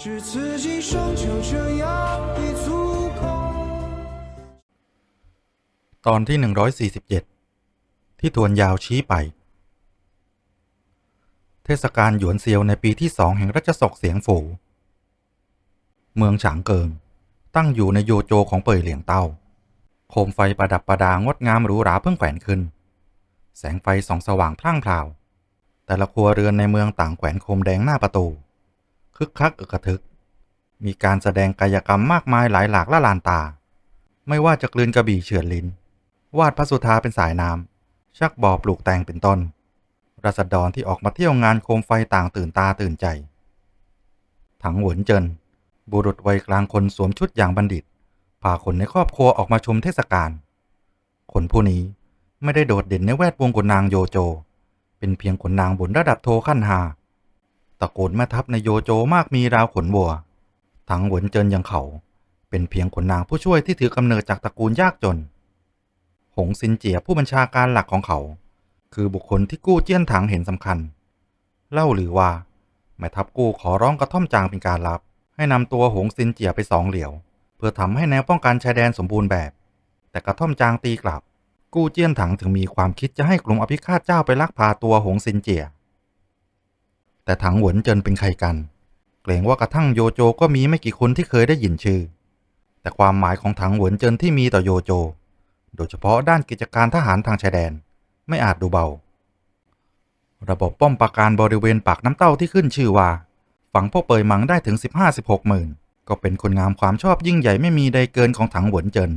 只此一生就这样已足够。 ตอนที่ 147 ที่ทวนยาวชี้ไป เทศกาลหยวนเซียวในปีที่สองแห่งรัชสกเสียงฝู เมืองฉางเกิง ตั้งอยู่ในโยโจของเป่ยเหลียงเต้า โคมไฟประดับประดางดงามหรูหราเพิ่งแขวนขึ้น แสงไฟส่องสว่างพล่างพราว แต่ละครัวเรือนในเมืองต่างแขวนโคมแดงหน้าประตู คึกคักอึกระทึก มีการแสดงกายกรรมมากมายหลายหลากละลานตา ไม่ว่าจะกลืนกระบี่เฉือนลิ้น วาดพระสุธาเป็นสายน้ำชักบ่อปลูกแตงเป็นต้นรัษฎรที่ออกมาเที่ยวงานโคมไฟต่างตื่นตาตื่นใจ ถังหวนเจิน บุรุษวัยกลางคนสวมชุดอย่างบัณฑิต พาคนในครอบครัวออกมาชมเทศกาล คนผู้นี้ไม่ได้โดดเด่นในแวดวงขุนนางโยโจ เป็นเพียงขุนนางบนระดับโทขั้นหา ตระโกนแม่ทัพในโยโจมากมีราวขนวัวถังหวนเจินยังเขา เป็นเพียงขนนางผู้ช่วยที่ถือกำเนิดจากตระกูลยากจน หงซินเจียผู้บัญชาการหลักของเขา คือบุคคลที่กู้เจี้ยนถังเห็นสำคัญ เล่าหรือว่าแม่ทัพกู้ขอร้องกระท่อมจางเป็นการลับ ให้นำตัวหงซินเจียไปสองเหลียว เพื่อทำให้แนวป้องกันชายแดนสมบูรณ์แบบ แต่กระท่อมจางตีกลับ กู้เจี้ยนถังถึงมีความคิดจะให้กลุ่มอภิฆาตเจ้าไปลักพาตัวหงซินเจีย แต่ถังหวนเจินเป็นใครกัน เกรงว่ากระทั่งโยโจก็มีไม่กี่คนที่เคยได้ยินชื่อ แต่ความหมายของถังหวนเจินที่มีต่อโยโจ โดยเฉพาะด้านกิจการทหารทางชายแดนไม่อาจดูเบา ระบบป้อมปราการบริเวณปากน้ำเต้าที่ขึ้นชื่อว่า ฝังพวกเปยมังได้ถึง 15-16หมื่นก็เป็นคนงามความชอบยิ่งใหญ่ไม่มีใดเกินของถังหวนเจิน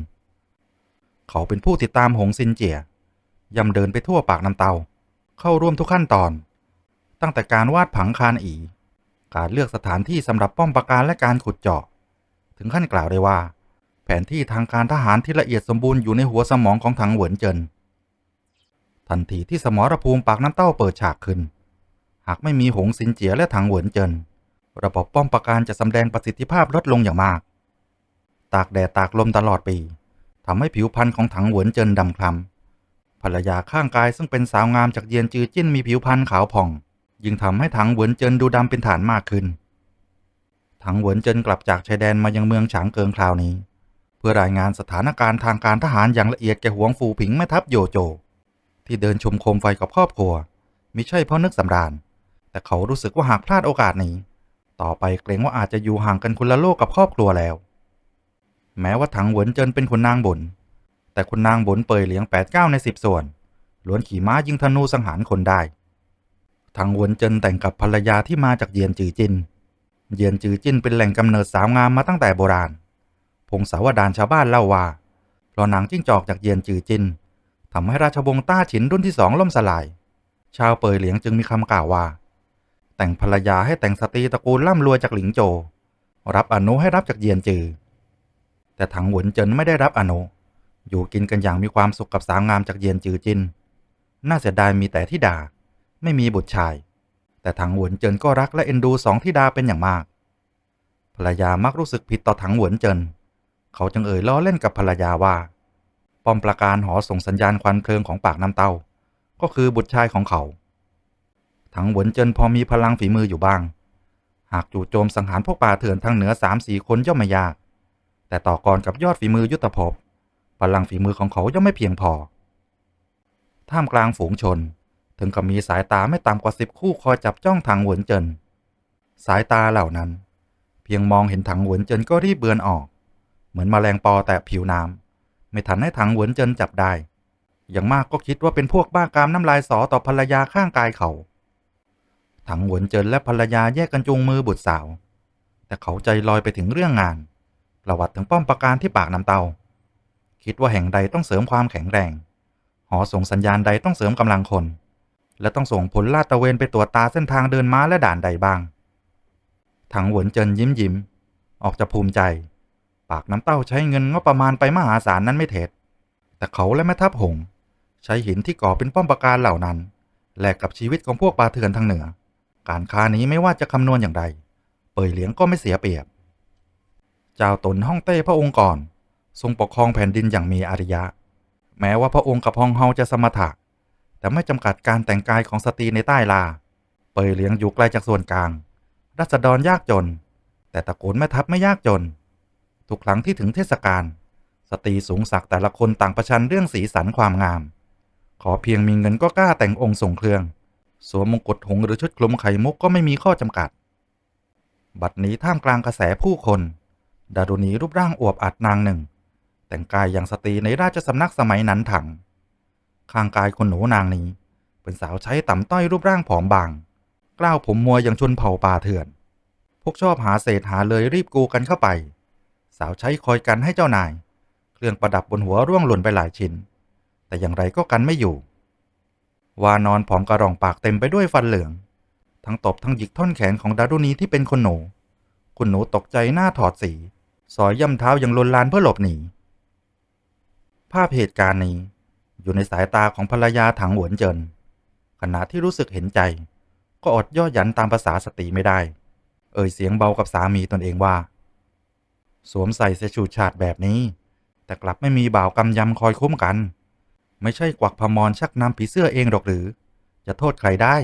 เขาเป็นผู้ติดตามหงซินเจียย่ำเดินไปทั่วปากน้ำเต้าเข้าร่วมทุกขั้นตอน ตั้งแต่การวาดผังคานอีการเลือกสถานที่สำหรับป้อมปราการและการขุดเจาะ ถึงขั้นกล่าวได้ว่า แผนที่ทางการทหารที่ละเอียดสมบูรณ์อยู่ในหัวสมองของถังเหวินเจินทันทีที่สมรภูมิปากน้ำเต้าเปิดฉากขึ้น หากไม่มีหงสินเจียและถังเหวินเจินระบบป้อมปราการจะสำแดงประสิทธิภาพลดลงอย่างมาก ตากแดดตากลมตลอดปีทำให้ผิวพรรณของถังเหวินเจินดำคล้ำภรรยาข้างกายซึ่งเป็นสาวงามจากเยียนจือจิ้นมีผิวพรรณขาวผ่อง ยิ่งทำให้ถังเหวินเจินดูดำเป็นฐานมากขึ้น ถังเหวินเจินกลับจากชายแดนมายังเมืองฉางเกิงคราวนี้ เพื่อรายงานสถานการณ์ทางการทหารอย่างละเอียดแก่หวงฟูผิงแม่ทัพโยโจ ที่เดินชมโคมไฟกับครอบครัวมิใช่เพราะนึกสำราญ แต่เขารู้สึกว่าหากพลาดโอกาสนี้ ต่อไปเกรงว่าอาจจะอยู่ห่างกันคนละโลกกับครอบครัวแล้ว แม้ว่าถังเหวินเจินเป็นคนนางบน แต่คนนางบนเปยเหลียงแปดเก้าในสิบส่วนล้วนขี่ม้ายิงธนูสังหารคนได้ ถังหวนเจินแต่งกับภรรยาที่มาจากเยียนจือจิน เยียนจือจินเป็นแหล่งกำเนิดสาวงามมาตั้งแต่โบราณ พงศาวดารชาวบ้านเล่าว่าเพราะนางจิ้งจอกจากเยียนจือจินทำให้ราชวงศ์ต้าฉินรุ่นที่สองล่มสลาย ชาวเปยเหลียงจึงมีคำกล่าวว่า แต่งภรรยาให้แต่งสตรีตระกูลร่ำรวยจากหลิงโจ รับอนุให้รับจากเยียนจือ แต่ถังหวนเจินไม่ได้รับอนุอยู่กินกันอย่างมีความสุขกับสาวงามจากเยียนจือจิน น่าเสียดายมีแต่ที่ด่า ไม่มีบุตรชาย แต่ถังหวนเจินก็รักและเอ็นดูสองธิดาเป็นอย่างมาก ภรรยามักรู้สึกผิดต่อถังหวนเจิน เขาจึงเอ่ยล้อเล่นกับภรรยาว่าป้อมปราการหอส่งสัญญาณควันเพลิงของปากน้ำเต้า ก็คือบุตรชายของเขา ถังหวนเจินพอมีพลังฝีมืออยู่บ้าง หากจู่โจมสังหารพวกป่าเถื่อนทางเหนือสามสี่คนย่อมไม่ยาก แต่ต่อกรกับยอดฝีมือยุทธภพพลังฝีมือของเขาย่อมไม่เพียงพอ ท่ามกลางฝูงชน ถึงกับมีสายตาไม่ต่ำกว่าสิบคู่คอยจับจ้องถังหวนเจิน สายตาเหล่านั้น เพียงมองเห็นถังหวนเจินก็รีบเบือนออก เหมือนมแมลงปอแตะผิวน้ำไม่ทันให้ถังหวนเจินจับได้ อย่างมากก็คิดว่าเป็นพวกบ้ากามน้ำลายสอต่อภรรยาข้างกายเขา ถังหวนเจินและภรรยาแยกกันจูงมือบุตรสาว แต่เขาใจลอยไปถึงเรื่องงาน ประวัติถึงป้อมปราการที่ปากน้ำเตา คิดว่าแห่งใดต้องเสริมความแข็งแรง หอส่งสัญญาณใดต้องเสริมกำลังคน และต้องส่งผลลาดตระเวนไปตรวจตาเส้นทางเดินม้าและด่านใดบ้าง ถังหวนเจินยิ้มยิ้ม ออกจะภูมิใจ ปากน้ำเต้าใช้เงินงบประมาณไปมหาศาลนั้นไม่เท็จ แต่เขาและแม่ทัพหง ใช้หินที่ก่อเป็นป้อมปราการเหล่านั้น แลกกับชีวิตของพวกปลาเถื่อนทางเหนือ การค้านี้ไม่ว่าจะคำนวณอย่างไรเปยเหลียงก็ไม่เสียเปรียบ เจ้าตนฮ่องเต้พระองค์ก่อน ทรงปกครองแผ่นดินอย่างมีอริยะ แม้ว่าพระองค์กับฮองเฮาจะสมถะ แต่ไม่จำกัดการแต่งกายของสตรีในใต้ลา เปยเหลียงอยู่ไกลจากส่วนกลาง รัษฎรยากจน แต่ตระโกนแม่ทัพไม่ยากจน ทุกครั้งที่ถึงเทศกาลสตรีสูงศักดิ์แต่ละคนต่างประชันเรื่องสีสันความงาม ขอเพียงมีเงินก็กล้าแต่งองค์ทรงเครื่อง สวมมงกุฎหงหรือชุดคลุมไข่มุกก็ไม่มีข้อจำกัด บัดนี้ท่ามกลางกระแสผู้คน ดารุณีรูปร่างอวบอัดนางหนึ่ง แต่งกายอย่างสตรีในราชสำนักสมัยนั้นถัง ข้างกายคนหนูนางนี้ เป็นสาวใช้ต่ำต้อยรูปร่างผอมบาง กล้าวผมมัวอย่างชนเผ่าป่าเถื่อน พวกชอบหาเศษหาเลยรีบกูกันเข้าไป สาวใช้คอยกันให้เจ้านาย เครื่องประดับบนหัวร่วงหล่นไปหลายชิ้น แต่อย่างไรก็กันไม่อยู่ วานอนผอมกระรองปากเต็มไปด้วยฟันเหลือง ทั้งตบทั้งหยิกท่อนแขนของดารุณีที่เป็นคนหนูคุณหนูตกใจหน้าถอดสี สอยย่ำเท้าอย่างลนลานเพื่อหลบหนี ภาพเหตุการณ์นี้ อยู่ในสายตาของภรรยาถังหวนเจินขณะที่รู้สึกเห็นใจ ก็อดย่อหยันตามภาษาสตรีไม่ได้ เอ่ยเสียงเบากับสามีตนเองว่า สวมใส่เสฉูดฉาดแบบนี้ แต่กลับไม่มีบ่าวกำยำคอยคุ้มกัน ไม่ใช่กวักพมรชักนำผีเสื้อเองหรอกหรือ จะโทษใครได้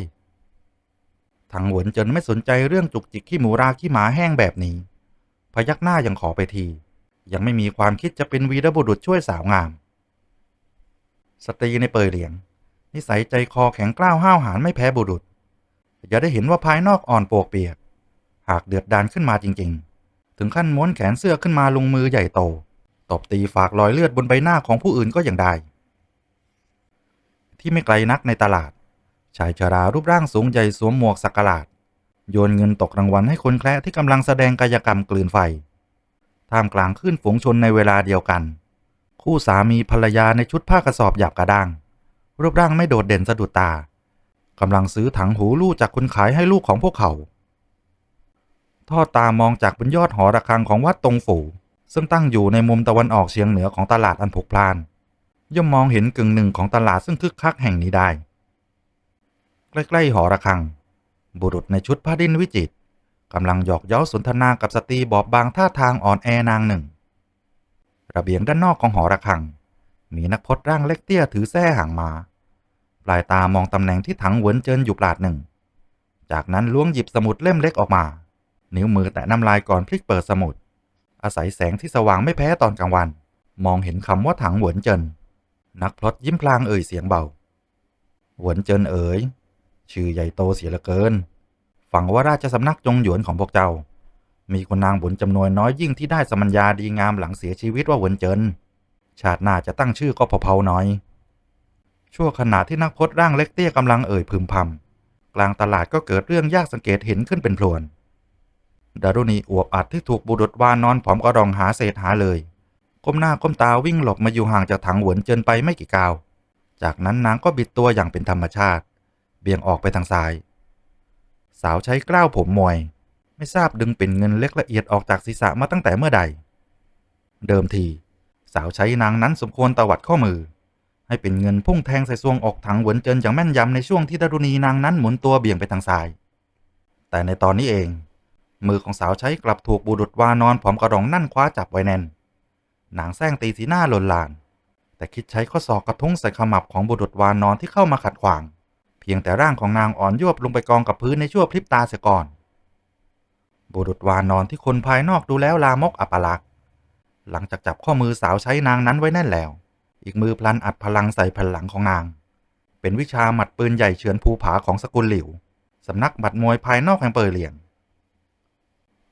ถังหวนเจินไม่สนใจเรื่องจุกจิกขี้หมูราขี้หมาแห้งแบบนี้ พยักหน้ายังขอไปที ยังไม่มีความคิดจะเป็นวีรบุรุษช่วยสาวงาม สตรีในเปยเหลียง นิสัยใจคอแข็งกร้าวห้าวหาญไม่แพ้บุรุษ อย่าได้เห็นว่าภายนอกอ่อนโปกเปียก หากเดือดดานขึ้นมาจริง ๆ ถึงขั้นม้วนแขนเสื้อขึ้นมาลงมือใหญ่โต ตบตีฝากรอยเลือดบนใบหน้าของผู้อื่นก็อยังได้ ที่ไม่ไกลนักในตลาด ชายชรารูปร่างสูงใหญ่สวมหมวกสักหลาด โยนเงินตกรางวัลให้คนแคระที่กำลังแสดงกายกรรมกลืนไฟ ท่ามกลางคลื่นฝูงชนในเวลาเดียวกัน คู่สามีภรรยาในชุดผ้ากระสอบหยาบกระด้าง รูปร่างไม่โดดเด่นสะดุดตากำลังซื้อถังหูลู่จากคนขายให้ลูกของพวกเขา ทอดตามองจากบนยอดหอระฆังของวัดตรงฝูซึ่งตั้งอยู่ในมุมตะวันออกเฉียงเหนือของตลาดอันผุกพล่าน ย่อมมองเห็นกึ่งหนึ่งของตลาดซึ่งคึกคักแห่งนี้ได้ ใกล้ๆหอระฆัง บุรุษในชุดผ้าดิ้นวิจิตรกำลังหยอกเย้าสนทนากับสตรีบอบบางท่าทางอ่อนแอนางหนึ่ง ระเบียงด้านนอกของหอระฆัง มีนักพจน์ร่างเล็กเตี้ยถือแส้หางมา ปลายตามองตำแหน่งที่ถังเหวินเจินอยู่ปลาดหนึ่ง จากนั้นล้วงหยิบสมุดเล่มเล็กออกมา นิ้วมือแตะน้ำลายก่อนพลิกเปิดสมุด อาศัยแสงที่สว่างไม่แพ้ตอนกลางวัน มองเห็นคำว่าถังหวนเจิน นักพลดยิ้มพลางเอ่ยเสียงเบา หวนเจินเอ๋ยชื่อใหญ่โตเสียเหลือเกินฟังว่าราชสำนักจงหยวนของพวกเจ้า มีคนนางบุญจำนวนน้อยยิ่งที่ได้สมัญญาดีงามหลังเสียชีวิตว่าเหวินเจิน ชาติหน้าจะตั้งชื่อก็พอๆหน่อย ชั่วขณะที่นักพจน์ร่างเล็กเตี้ยกำลังเอ่ยพึมพำกลางตลาดก็เกิดเรื่องยากสังเกตเห็นขึ้นเป็นพลวนดารุณีอวบอัดที่ถูกบุรุษวานอนผอมกระรองหาเศษหาเลย ก้มหน้าก้มตาวิ่งหลบมาอยู่ห่างจากถังหวนเจินไปไม่กี่ก้าว จากนั้นนางก็บิดตัวอย่างเป็นธรรมชาติ เบี่ยงออกไปทางซ้าย สาวใช้กล้าวผมมวย ไม่ทราบดึงปิ่นเงินเล็กละเอียดออกจากศีรษะมาตั้งแต่เมื่อใด เดิมที สาวใช้นางนั้นสมควรตวัดข้อมือ ให้เป็นเงินพุ่งแทงใส่ซวงออกถังหวนเจินอย่างแม่นยำในช่วงที่ดารุณีนางนั้นหมุนตัวเบี่ยงไปทางซ้าย แต่ในตอนนี้เอง มือของสาวใช้กลับถูกบุรุษวานอนผอมกระรองนั่นคว้าจับไว้แน่นนางแซงตีสีหน้าลนลาน แต่คิดใช้ข้อศอกกระทุ้งใส่ขมับของบุรุษวานอนที่เข้ามาขัดขวาง เพียงแต่ร่างของนางอ่อนยวบลงไปกองกับพื้นในชั่วพริบตาเสียก่อน บุรุษวานอนที่คนภายนอกดูแล้วลามกอัปลักษณ์หลังจากจับข้อมือสาวใช้นางนั้นไว้แน่นแล้ว อีกมือพลันอัดพลังใส่แผ่นหลังของนาง เป็นวิชาหมัดปืนใหญ่เฉือนภูผาของสกุลหลิว สำนักหมัดมวยภายนอกแห่งเปยเลียง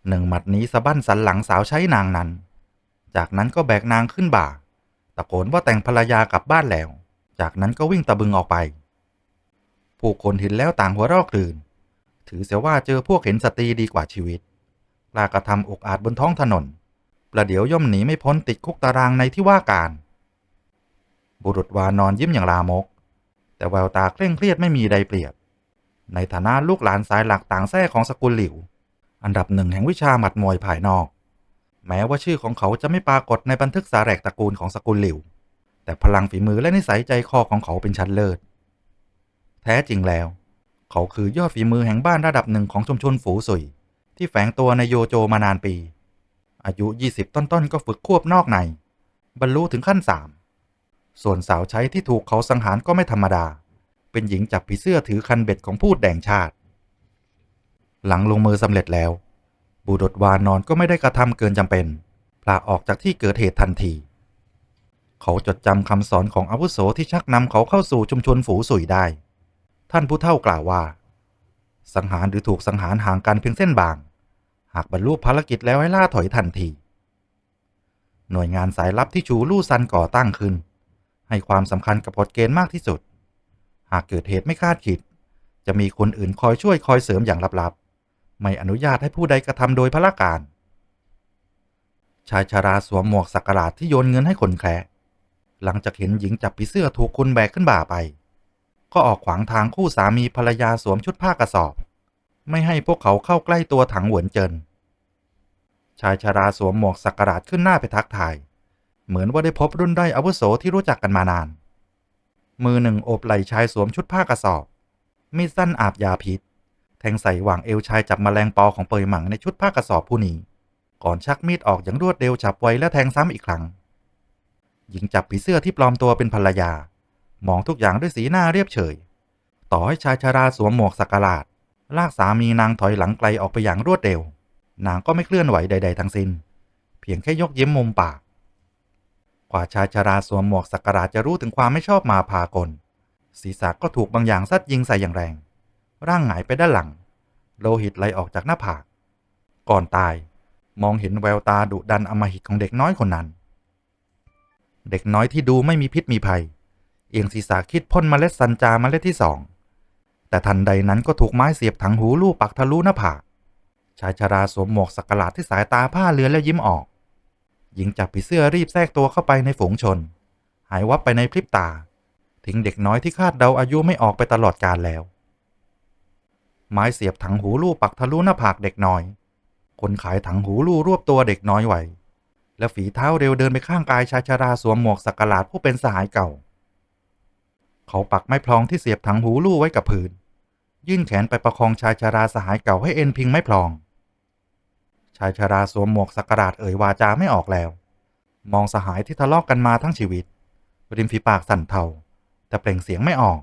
หนึ่งหมัดนี้สะบั้นสันหลังสาวใช้นางนั้น จากนั้นก็แบกนางขึ้นบ่า ตะโกนว่าแต่งภรรยากลับบ้านแล้ว จากนั้นก็วิ่งตะบึงออกไป ผู้คนเห็นแล้วต่างหัวราะกลื่น ถือเสียว่าเจอพวกเห็นสตรีดีกว่าชีวิต กล้ากระทำอกอาจบนท้องถนน ประเดี๋ยวย่อมหนีไม่พ้นติดคุกตารางในที่ว่าการ บุรุษวานอนยิ้มอย่างลามก แต่แววตาเคร่งเครียดไม่มีใดเปรียบ ในฐานะลูกหลานสายหลักต่างแท้ของสกุลหลิว อันดับหนึ่งแห่งวิชาหมัดมวยภายนอก แม้ว่าชื่อของเขาจะไม่ปรากฏในบันทึกสาแรกตระกูลของสกุลหลิว แต่พลังฝีมือและนิสัยใจคอของเขาเป็นชั้นเลิศ แท้จริงแล้ว เขาคือยอดฝีมือแห่งบ้านระดับหนึ่งของชุมชนฝูสุย ที่แฝงตัวในโยโจมานานปี อายุ 20 ต้นๆ ก็ฝึกควบนอกใน บรรลุถึงขั้นสามส่วนสาวใช้ที่ถูกเขาสังหารก็ไม่ธรรมดา เป็นหญิงจับผีเสื้อถือคันเบ็ดของพูดแดงชาติ หลังลงมือสำเร็จแล้วบุรุษวานอนก็ไม่ได้กระทำเกินจำเป็นพลาออกจากที่เกิดเหตุทันที เขาจดจำคำสอนของอาวุโสที่ชักนำเขาเข้าสู่ชุมชนฝูสุยได้ ท่านผู้เฒ่ากล่าวว่า สังหารหรือถูกสังหารห่างกันเพียงเส้นบาง หากบรรลุภารกิจแล้วให้ล่าถอยทันที หน่วยงานสายลับที่ชูลู่ซันก่อตั้งขึ้น ให้ความสำคัญกับกฎเกณฑ์มากที่สุด หากเกิดเหตุไม่คาดคิด จะมีคนอื่นคอยช่วยคอยเสริมอย่างลับๆ ไม่อนุญาตให้ผู้ใดกระทำโดยพละการ ชายชาราสวมหมวกสักการาชที่โยนเงินให้คนแคร์หลังจากเห็นหญิงจับผีเสื้อถูกคุณแบกขึ้นบ่าไป ก็ออกขวางทางคู่สามีภรรยาสวมชุดผ้ากระสอบ ไม่ให้พวกเขาเข้าใกล้ตัวถังหวนเจิน ชายชาราสวมหมวกสักการาชขึ้นหน้าไปทักทาย เหมือนว่าได้พบรุ่นได้อาวุโสที่รู้จักกันมานาน มือหนึ่งโอบไหล่ชายสวมชุดผ้ากระสอบ มีดสั้นอาบยาพิษ แทงใส่หว่างเอวชายจับมแมลงปอของเปยหมังในชุดผ้ากระสอบผู้นี้ ก่อนชักมีดออกอย่างรวดเร็วฉับไวและแทงซ้ำอีกครั้ง หญิงจับผีเสื้อที่ปลอมตัวเป็นภรรยามองทุกอย่างด้วยสีหน้าเรียบเฉย ต่อให้ชายชาราสวมหมวกสักการาช ลากสามีนางถอยหลังไกลออกไปอย่างรวดเร็ว นางก็ไม่เคลื่อนไหวใด ๆทั้งสิ้น เพียงแค่ยกยิ้มมุมปาก กว่าชายชาราสวมหมวกสักการาชจะรู้ถึงความไม่ชอบมาพากล ศีรษะก็ถูกบางอย่างซัดยิงใส่อย่างแรง ร่างหงายไปด้านหลัง โลหิตไหลออกจากหน้าผาก ก่อนตายมองเห็นแววตาดุดันอมหิตของเด็กน้อยคนนั้น เด็กน้อยที่ดูไม่มีพิษมีภัย เอียงศีรษะคิดพ่นมเมล็ดสันจาเมล็ดที่สอง แต่ทันใดนั้นก็ถูกไม้เสียบถังหูลูกปักทะลุหน้าผากชายชาราสวมหมวกสักการาชที่สายตาผ้าเลือนแล้วยิ้มออก หญิงจับผีเสื้อรีบแทรกตัวเข้าไปในฝูงชน หายวับไปในพริบตา ทิ้งเด็กน้อยที่คาดเดาอายุไม่ออกไปตลอดกาลแล้ว ไม้เสียบถังหูลู่ปักทะลุหน้าผากเด็กน้อย คนขายถังหูลู่รวบตัวเด็กน้อยไว้และฝีเท้าเร็วเดินไปข้างกายชายชาราสวมหมวกสักการาชผู้เป็นสหายเก่า เขาปักไม้พลองที่เสียบถังหูลู่ไว้กับพื้น ยื่นแขนไปประคองชายชาราสหายเก่าให้เอ็นพิงไม้พลอง ชายชาราสวมหมวกสักการาชเอ่ยวาจาไม่ออกแล้ว มองสหายที่ทะเลาะกกันมาทั้งชีวิต ริมฝีปากสั่นเทาแต่เปล่งเสียงไม่ออก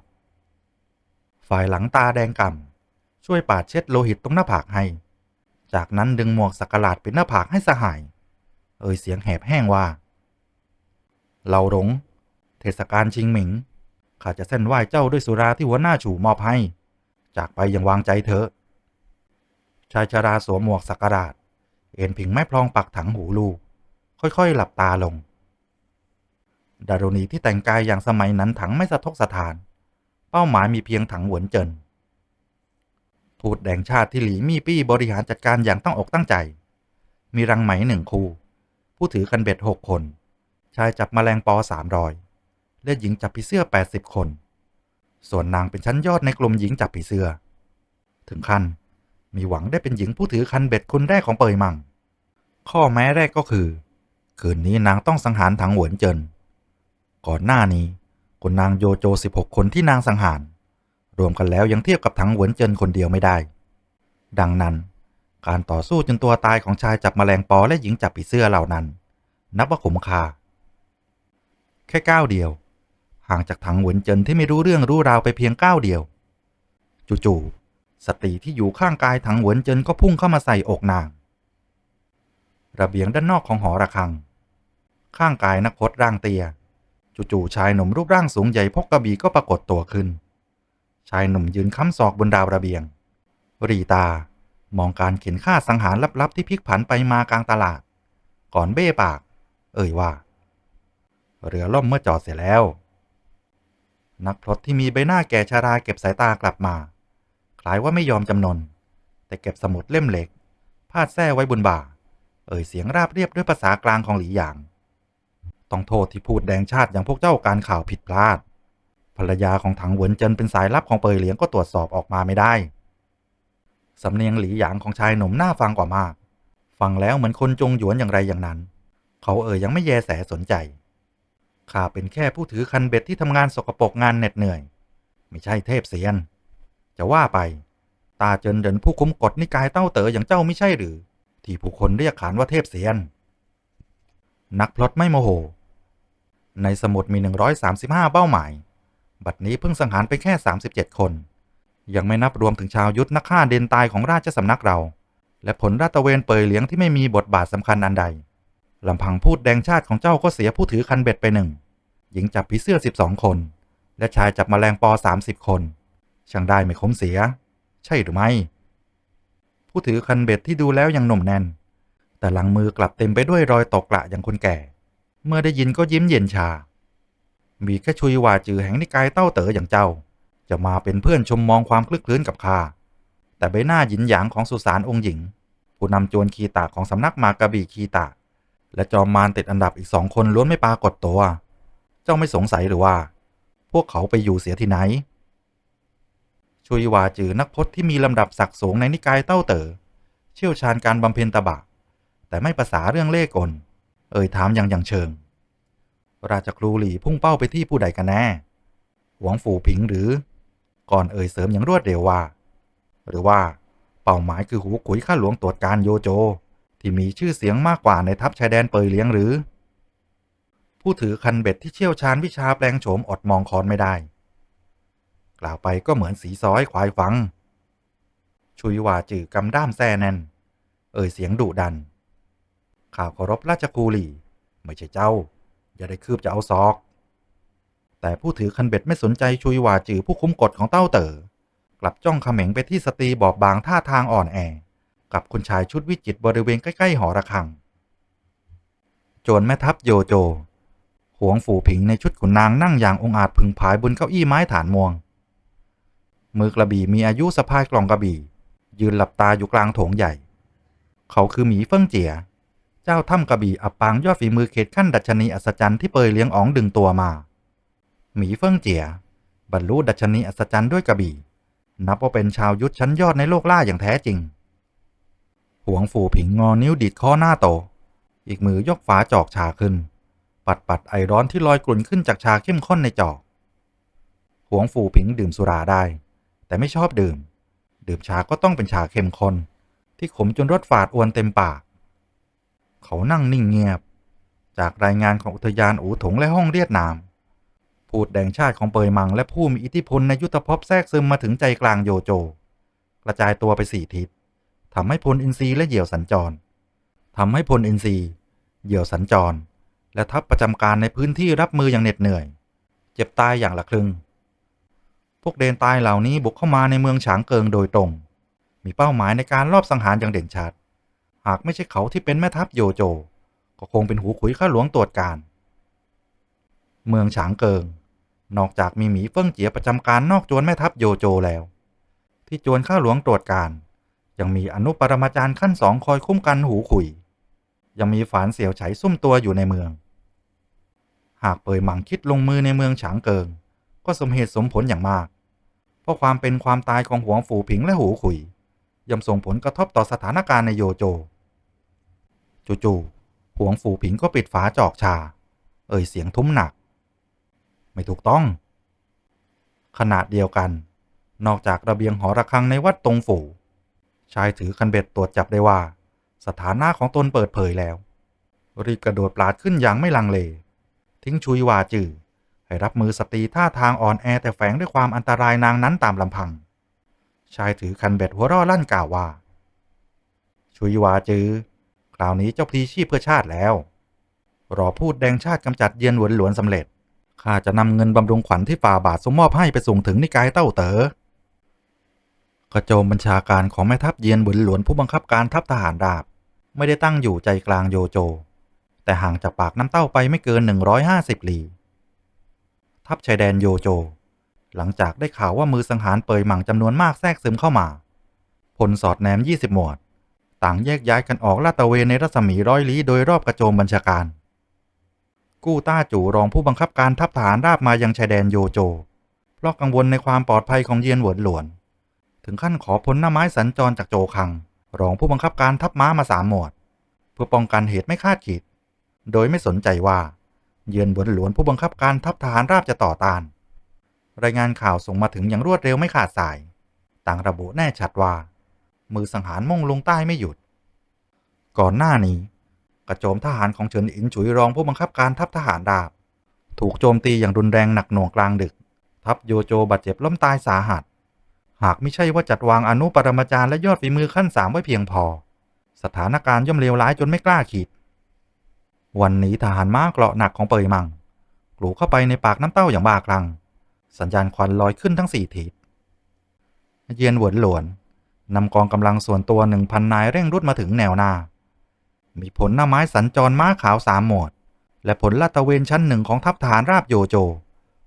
ฝ่ายหลังตาแดงก่ำช่วยปาดเช็ดโลหิตตรงหน้าผากให้ จากนั้นดึงหมวกสักการาชปิดหน้าผากให้สหาย เอ่ยเสียงแหบแห้งว่าเราหลง เทศกาลชิงหมิง ข้าจะเส้นไหว้เจ้าด้วยสุราที่หัวหน้าฉู่มอบให้ จากไปอย่างวางใจเถอะ ชายชาราสวมหมวกสักการาชเอ็นพิงไม้พลองปักถังหูลูกค่อยๆ หลับตาลง ดารุณีที่แต่งกายอย่างสมัยนั้นถังไม่สะทกสะทาน เป้าหมายมีเพียงถังหวนเจินทูตแดงชาติที่หลีมี่ปี้บริหารจัดการอย่างตั้งอกตั้งใจ มีรังไหมหนึ่งคู่ ผู้ถือคันเบ็ดหกคน ชายจับมแมลงปอสามรอย และหญิงจับผีเสื้อแปดสิบคน ส่วนนางเป็นชั้นยอดในกลุ่มหญิงจับผีเสื้อ ถึงขั้นมีหวังได้เป็นหญิงผู้ถือคันเบ็ดคนแรกของเปยมัง ข้อแม้แรกก็คือ คืนนี้นางต้องสังหารถังหวนเจิน ก่อนหน้านี้คนนางโยโจ 16 คนที่นางสังหาร รวมกันแล้วยังเทียบกับถังหวนเจินคนเดียวไม่ได้ ดังนั้นการต่อสู้จนตัวตายของชายจับแมลงปอและหญิงจับผีเสื้อเหล่านั้น นับว่าคุ้มคา แค่ก้าวเดียว ห่างจากถังหวนเจินที่ไม่รู้เรื่องรู้ราวไปเพียงก้าวเดียว จู่ๆสตรีที่อยู่ข้างกายถังหวนเจินก็พุ่งเข้ามาใส่อกนาง ระเบียงด้านนอกของหอระฆัง ข้างกายนักพจร่างเตีย จู่ๆชายหนุ่มรูปร่างสูงใหญ่พกกระบี่ก็ปรากฏตัวขึ้น ชายหนุ่มยืนค้ำศอกบนดาวระเบียง รีตามองการเข็นฆ่าสังหารลับๆที่พลิกผันไปมากลางตลาด ก่อนเบ้ปาก เอ่ยว่า เรือล่มเมื่อจอดเสร็จแล้ว นักพลดที่มีใบหน้าแก่ชาราเก็บสายตากลับมา คล้ายว่าไม่ยอมจำนน แต่เก็บสมุดเล่มเล็ก พาดแส้ไว้บนบ่า เอ่ยเสียงราบเรียบด้วยภาษากลางของหลีหยาง ต้องโทษที่พูดแดงชาติอย่างพวกเจ้าการข่าวผิดพลาด ภรรยาของถังเหวินเจินเป็นสายลับของเปยเหลียงก็ตรวจสอบออกมาไม่ได้ สำเนียงหลีหยางของชายหนุ่มน่าฟังกว่ามาก ฟังแล้วเหมือนคนจงหยวนอย่างไรอย่างนั้น เขาเอ่ยยังไม่แยแสสนใจ ข้าเป็นแค่ผู้ถือคันเบ็ดที่ทำงานสกปรกงานเหน็ดเหนื่อย ไม่ใช่เทพเสียน จะว่าไป ตาเจินเดินผู้คุ้มกฎนิกายเต้าเต๋ออย่างเจ้าไม่ใช่หรือ ที่ผู้คนเรียกขานว่าเทพเสียน นักพลอตไม่โมโห ในสมุดมี 135 เป้าหมาย บัดนี้เพิ่งสังหารไปแค่ 37 คน ยังไม่นับรวมถึงชาวยุทธนักฆ่าเดนตายของราชสำนักเรา และผลราตะเวนเปยเหลียงที่ไม่มีบทบาทสำคัญอันใด ลำพังพูดแดงชาติของเจ้าก็เสียผู้ถือคันเบ็ดไปหนึ่ง หญิงจับผีเสื้อ 12 คน และชายจับแมลงปอ 30 คน ช่างได้ไม่คุ้มเสีย ใช่หรือไม่ ผู้ถือคันเบ็ดที่ดูแล้วยังหนุ่มแน่น แต่หลังมือกลับเต็มไปด้วยรอยตกกระอย่างคนแก่ เมื่อได้ยินก็ยิ้มเย็นชา มีแค่ชุยว่าจือแห่งนิกายเต้าเต๋ออย่างเจ้า จะมาเป็นเพื่อนชมมองความคลึกคลื้นกับข้า แต่ใบหน้าหยินหยางของสุสานองค์หญิง ผู้นำจวนคีตาของสำนักมากระบี่คีตา และจอมมารติดอันดับอีกสองคนล้วนไม่ปรากฏตัว เจ้าไม่สงสัยหรือว่า พวกเขาไปอยู่เสียที่ไหน ชุยวาจือนักพจน์ที่มีลำดับศักดิ์สูงในนิกายเต้าเต๋อเชี่ยวชาญการบำเพ็ญตบะ แต่ไม่ภาษาเรื่องเล่กล เอ่ยถามอย่างอย่างเชิง ราชครูหลี่พุ่งเป้าไปที่ผู้ใดกันแน่ หวงฝูผิงหรือ ก่อนเอ่ยเสริมอย่างรวดเร็วว่า หรือว่าเป้าหมายคือหูขุยข้าหลวงตรวจการโยโจ ที่มีชื่อเสียงมากกว่าในทัพชายแดนเปยเลี้ยงหรือ ผู้ถือคันเบ็ดที่เชี่ยวชาญวิชาแปลงโฉมอดมองคอนไม่ได้ กล่าวไปก็เหมือนสีซ้อยควายฟัง ชุยว่าจือกำด้ามแซ่แน่น เอ่ยเสียงดุดัน ข่าวเคารพราชกูลีไม่ใช่เจ้า อย่าได้คืบจะเอาซอก แต่ผู้ถือคันเบ็ดไม่สนใจชุยว่าจือผู้คุ้มกฎของเต้าเต๋อกลับจ้องเขม็งไปที่สตรีบอบบางท่าทางอ่อนแอ กับคุณชายชุดวิจิตบริเวณใกล้ ๆ หอระฆัง โจรแม่ทัพโยโจหวงฝูผิงในชุดขุนนางนั่งอย่างองอาจพึงผายบนเก้าอี้ไม้ฐานมวง มือกระบี่มีอายุสะพายกล่องกระบี่ ยืนหลับตาอยู่กลางโถงใหญ่ เขาคือหมีเฟิ่งเจีย เจ้าถ้ำกระบี่อับปางยอดฝีมือเขตขั้นดัชนีอัศจรรย์ที่เปยเลี้ยงอ๋องดึงตัวมา หมีเฟิ่งเจีย บรรลุดัชนีอัศจรรย์ด้วยกระบี่ นับว่าเป็นชาวยุทธชั้นยอดในโลกล่าอย่างแท้จริง หวงฝูผิงงอนิ้วดีดข้อหน้าโต อีกมือยกฝาจอกชาขึ้น ปัดปัดไอร้อนที่ลอยกลุ่นขึ้นจากชาเข้มข้นในจอก หวงฝูผิงดื่มสุราได้ แต่ไม่ชอบดื่ม ดื่มชาก็ต้องเป็นชาเข้มข้นที่ขมจนรสฝาดอวนเต็มปาก เขานั่งนิ่งเงียบ จากรายงานของอุทยานอูถงและห้องเรียดนาม พูดแดงชาติของเปยมังและผู้มีอิทธิพลในยุทธภพแทรกซึมมาถึงใจกลางโยโจ กระจายตัวไปสี่ทิศ ทำให้พลอินทรีและเหยี่ยวสัญจรทำให้พลอินทรีเหยี่ยวสัญจร และทัพประจำการในพื้นที่รับมืออย่างเหน็ดเหนื่อย เจ็บตายอย่างละครึ่ง พวกเดนตายเหล่านี้บุกเข้ามาในเมืองฉางเกิงโดยตรง มีเป้าหมายในการลอบสังหารอย่างเด่นชัด หากไม่ใช่เขาที่เป็นแม่ทัพโยโจ ก็คงเป็นหูขุยข้าหลวงตรวจการ เมืองฉางเกิง นอกจากมีหมีเฟิ่งเจียประจำการนอกจวนแม่ทัพโยโจแล้ว ที่จวนข้าหลวงตรวจการ ยังมีอนุปรมาจารย์ขั้นสองคอยคุ้มกันหูขุย ยังมีฝานเสี่ยวไฉซุ่มตัวอยู่ในเมือง หากเปยหมังคิดลงมือในเมืองฉางเกิง ก็สมเหตุสมผลอย่างมาก เพราะความเป็นความตายของหวงฝูผิงและหูขุยย่อมส่งผลกระทบต่อสถานการณ์ในโยโจ จู่ๆหวงฝูผิงก็ปิดฝาจอกชา เอ่ยเสียงทุ้มหนัก ไม่ถูกต้อง ขนาดเดียวกัน นอกจากระเบียงหอระฆังในวัดตรงฝู ชายถือคันเบ็ดตรวจจับได้ว่า สถานะของตนเปิดเผยแล้ว รีบกระโดดปลาดขึ้นอย่างไม่ลังเล ทิ้งชุยวาจือให้รับมือสตรีท่าทางอ่อนแอแต่แฝงด้วยความอันตรายนางนั้นตามลำพัง ชายถือคันเบ็ดหัวร่อลั่นกล่าวว่า ชุยวาจือคราวนี้เจ้าพลีชีพเพื่อชาติแล้ว รอพูดแดงชาติกำจัดเยียนหวนหลวนสำเร็จข้าจะนำเงินบำรุงขวัญที่ฝ่าบาทสมมอบให้ไปส่งถึงนิกายเต้าเต๋อ กระโจมบัญชาการของแม่ทัพเยียนบุนหลวนผู้บังคับการทัพทหารราบ ไม่ได้ตั้งอยู่ใจกลางโยโจ แต่ห่างจากปากน้ำเต้าไปไม่เกิน 150 ลีทัพชายแดนโยโจ หลังจากได้ข่าวว่ามือสังหารเปยหมั่งจำนวนมากแทรกซึมเข้ามา พลสอดแนม 20 หมวด ต่างแยกย้ายกันออกลาดตระเวนในรัศมีร้อยลี้โดยรอบกระโจมบัญชาการ กู้ต้าจู่รองผู้บังคับการทัพทหารราบมายังชายแดนโยโจ เพราะกังวลในความปลอดภัยของเยียนหวนหลวน ถึงขั้นขอพลหน้าไม้สัญจรจากโจคัง รองผู้บังคับการทัพม้ามาสามหมวด เพื่อป้องกันเหตุไม่คาดคิด โดยไม่สนใจว่า เยือนบวนหลวนผู้บังคับการทัพทหารราบจะต่อต้าน รายงานข่าวส่งมาถึงอย่างรวดเร็วไม่ขาดสาย ต่างระบุแน่ชัดว่า มือสังหารมุ่งลงใต้ไม่หยุด ก่อนหน้านี้ กระโจมทหารของเฉินอินฉุยรองผู้บังคับการทัพทหารราบ ถูกโจมตีอย่างรุนแรงหนักหน่วงกลางดึก ทัพโยโจบาดเจ็บล้มตายสาหัส หากไม่ใช่ว่าจัดวางอนุปรมาจารย์และยอดฝีมือขั้นสามไว้เพียงพอ สถานการณ์ย่อมเลวร้ายจนไม่กล้าขีด วันนี้ทหารม้าเกราะหนักของเปยมังกลูเข้าไปในปากน้ำเต้าอย่างบ้าคลั่ง สัญญาณควันลอยขึ้นทั้งสี่ทิศเยียนหวนหลวนนำกองกำลังส่วนตัวหนึ่งพันนายเร่งรุดมาถึงแนวหน้า มีผลหน้าไม้สัญจรม้าขาวสามหมวด และผลลาดตะเวนชั้นหนึ่งของทัพทหารราบโยโจ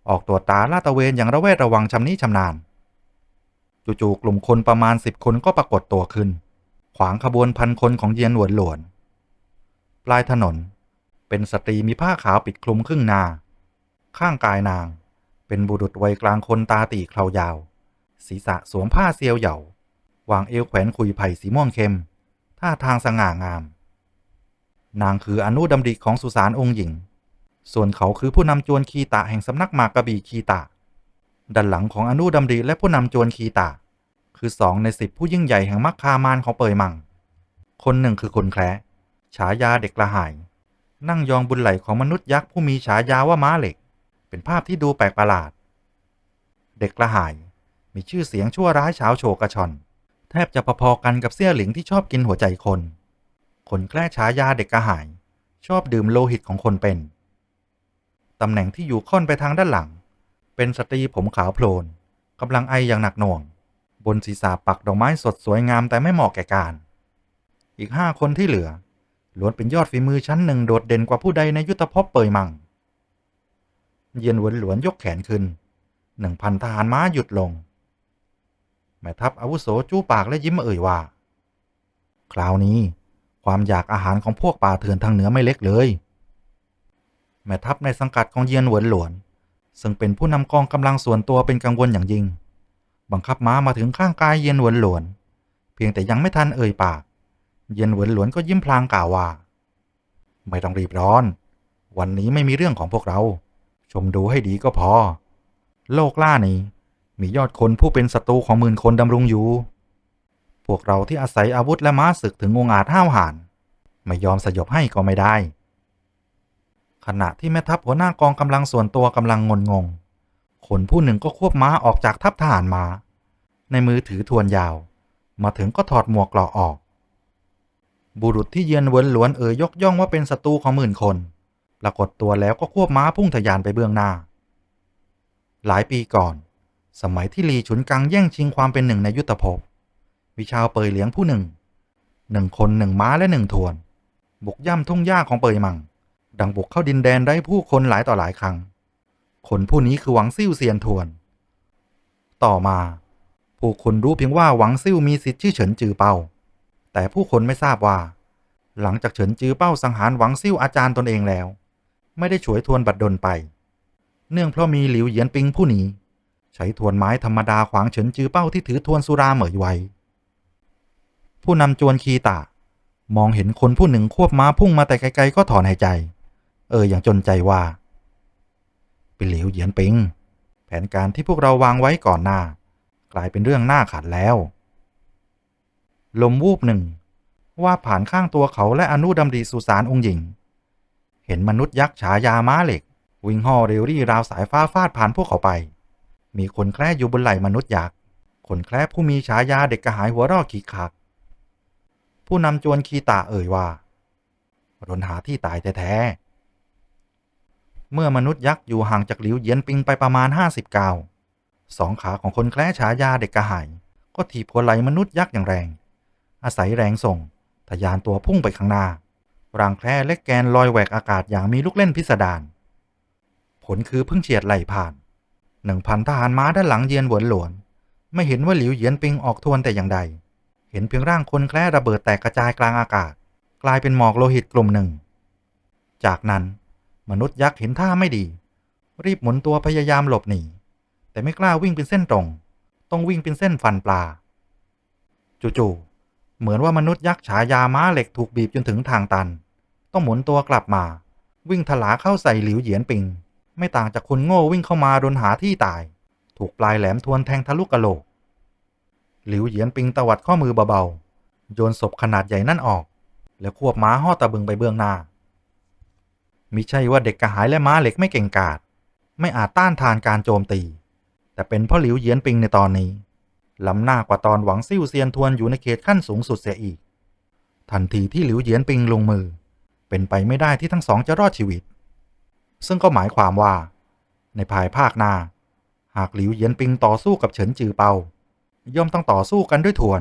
ออกตรวจตาลาดตะเวนอย่างระแวดระวังชำนิชำนาญ จู่ๆกลุ่มคนประมาณสิบคนก็ปรากฏตัวขึ้น ขวางขบวนพันคนของเยียนหวนหลวน ปลายถนน เป็นสตรีมีผ้าขาวปิดคลุมครึ่งหน้าข้างกายนาง เป็นบุรุษวัยกลางคนตาตีเครายาว ศีรษะสวมผ้าเซียวเหยาวางเอวแขวนคุยไผ่สีม่วงเข้ม ท่าทางสง่างาม นางคืออนุดำริของสุสานองค์หญิง ส่วนเขาคือผู้นำจวนคีตะแห่งสำนักมากระบี่คีตะ ด้านหลังของอนุดำริและผู้นำจวนคีตะคือสองในสิบผู้ยิ่งใหญ่แห่งมักคามานของเปยมัง คนหนึ่งคือคนแคระฉายาเด็กกระหาย นั่งยองบนไหล่ของมนุษย์ยักษ์ผู้มีฉายาว่าม้าเหล็ก เป็นภาพที่ดูแปลกประหลาด เด็กกระหาย มีชื่อเสียงชั่วร้ายเฉาโฉกชอนแทบจะพอๆกันกับเสี่ยหลิงที่ชอบกินหัวใจคน คนแคร่ฉายาเด็กกระหาย ชอบดื่มโลหิตของคนเป็น ตำแหน่งที่อยู่ค่อนไปทางด้านหลัง เป็นสตรีผมขาวโพลนกำลังไออย่างหนักหน่วง บนศีรษะปักดอกไม้สดสวยงามแต่ไม่เหมาะแก่การ อีกห้าคนที่เหลือล้วนเป็นยอดฝีมือชั้นหนึ่งโดดเด่นกว่าผู้ใดในยุทธภพเปยมัง เยียนวนหลวนยกแขนขึ้นหนึ่งพันทหารม้าหยุดลง แม่ทัพอาวุโสจู้ปากและยิ้มเอ่ยว่า คราวนี้ความอยากอาหารของพวกป่าเถื่อนทางเหนือไม่เล็กเลย แม่ทัพในสังกัดของเยียนหวนหลวน ซึ่งเป็นผู้นำกองกำลังส่วนตัวเป็นกังวลอย่างยิ่ง บังคับม้ามาถึงข้างกายเยียนหวนหลวน เพียงแต่ยังไม่ทันเอ่ยปาก เยียนหวนหลวนก็ยิ้มพลางกล่าวว่า ไม่ต้องรีบร้อน วันนี้ไม่มีเรื่องของพวกเรา ชมดูให้ดีก็พอ โลกล่านี้ มียอดคนผู้เป็นศัตรูของหมื่นคนดำรงอยู่ พวกเราที่อาศัยอาวุธและม้าศึกถึงองอาจห้าวหาญไม่ยอมสยบให้ก็ไม่ได้ ขณะที่แม่ทัพหัวหน้ากองกำลังส่วนตัวกำลังงนงง คนผู้หนึ่งก็ควบม้าออกจากทัพทหารมา ในมือถือทวนยาว มาถึงก็ถอดหมวกกราะออก บุรุษที่เยือนเวินหลวนเอ่ยยกย่องว่าเป็นศัตรูของหมื่นคน ปรากฏตัวแล้วก็ควบม้าพุ่งทะยานไปเบื้องหน้า หลายปีก่อน สมัยที่ลีฉุนกังแย่งชิงความเป็นหนึ่งในยุทธภพ วิชาวเปยเหลียงผู้หนึ่ง หนึ่งคนหนึ่งม้าและหนึ่งทวน บุกย่ำทุ่งหญ้าของเปยมัง ดังบุกเข้าดินแดนได้ผู้คนหลายต่อหลายครั้ง คนผู้นี้คือหวังซิ่วเซียนทวน ต่อมาผู้คนรู้เพียงว่าหวังซิ่วมีสิทธิ์ชื่อเฉินจือเป้า แต่ผู้คนไม่ทราบว่า หลังจากเฉินจือเป้าสังหารหวังซิ่วอาจารย์ตนเองแล้ว ไม่ได้ฉวยทวนบัดดลไป เนื่องเพราะมีหลิวเหยียนปิงผู้นี้ ใช้ทวนไม้ธรรมดาขวางเฉินจือเป้าที่ถือทวนสุราเหมยไว้ ผู้นำจวนคีตามองเห็นคนผู้หนึ่งควบม้าพุ่งมาแต่ไกลๆก็ถอนหายใจ เอออย่างจนใจว่าเป็นหลิวเหยียนปิง แผนการที่พวกเราวางไว้ก่อนหน้า กลายเป็นเรื่องหน้าขัดแล้ว ลมวูบหนึ่ง ว่าผ่านข้างตัวเขาและอนุดำริสุสานองค์หญิง เห็นมนุษย์ยักษ์ฉายาม้าเหล็ก วิ่งห่อเรวรี่ราวสายฟ้าฟาดผ่านพวกเขาไป มีคนแคร่อยู่บนไหล่มนุษย์ยักษ์คนแคร่ผู้มีฉายาเด็กกระหายหัวรอกขีคัก ผู้นำจวนคีตาเอ่ยว่า รนหาที่ตายแท้ๆ เมื่อมนุษย์ยักษ์อยู่ห่างจากหลิวเยียนปิงไปประมาณห้าสิบก้าวสองขาของคนแคร่ฉายาเด็กกระหาย ก็ถีบหัวไหลมนุษย์ยักษ์อย่างแรง อาศัยแรงส่งทะยานตัวพุ่งไปข้างหน้า ร่างแคร่และแกนลอยแหวกอากาศอย่างมีลูกเล่นพิสดาร ผลคือเพิ่งเฉียดไหลผ่านหนึ่งพันทหารม้าด้านหลังเยียนหวนหลวน ไม่เห็นว่าหลิวเยียนปิงออกทวนแต่อย่างใด เห็นเพียงร่างคนแคร่ระเบิดแตกกระจายกลางอากาศ กลายเป็นหมอกโลหิตกลุ่มหนึ่ง จากนั้น มนุษย์ยักษ์เห็นท่าไม่ดี รีบหมุนตัวพยายามหลบหนี แต่ไม่กล้าวิ่งเป็นเส้นตรง ต้องวิ่งเป็นเส้นฟันปลา จู่ๆเหมือนว่ามนุษย์ยักษ์ฉายาม้าเหล็กถูกบีบจนถึงทางตัน ต้องหมุนตัวกลับมา วิ่งถลาเข้าใส่หลิวเหยียนปิง ไม่ต่างจากคนโง่วิ่งเข้ามาโดนหาที่ตาย ถูกปลายแหลมทวนแทงทะลุกะโหลก หลิวเหยียนปิงตวัดข้อมือเบาๆโยนศพขนาดใหญ่นั่นออก แล้วควบม้าห่อตะบึงไปเบื้องหน้า มิใช่ว่าเด็กกระหายและม้าเหล็กไม่เก่งกาจไม่อาจต้านทานการโจมตี แต่เป็นเพราะหลิวเยียนปิงในตอนนี้ล้ำหน้ากว่าตอนหวังซิ่วเซียนทวนอยู่ในเขตขั้นสูงสุดเสียอีก ทันทีที่หลิวเยียนปิงลงมือ เป็นไปไม่ได้ที่ทั้งสองจะรอดชีวิต ซึ่งก็หมายความว่า ในภายภาคหน้า หากหลิวเยียนปิงต่อสู้กับเฉินจือเปาย่อมต้องต่อสู้กันด้วยทวน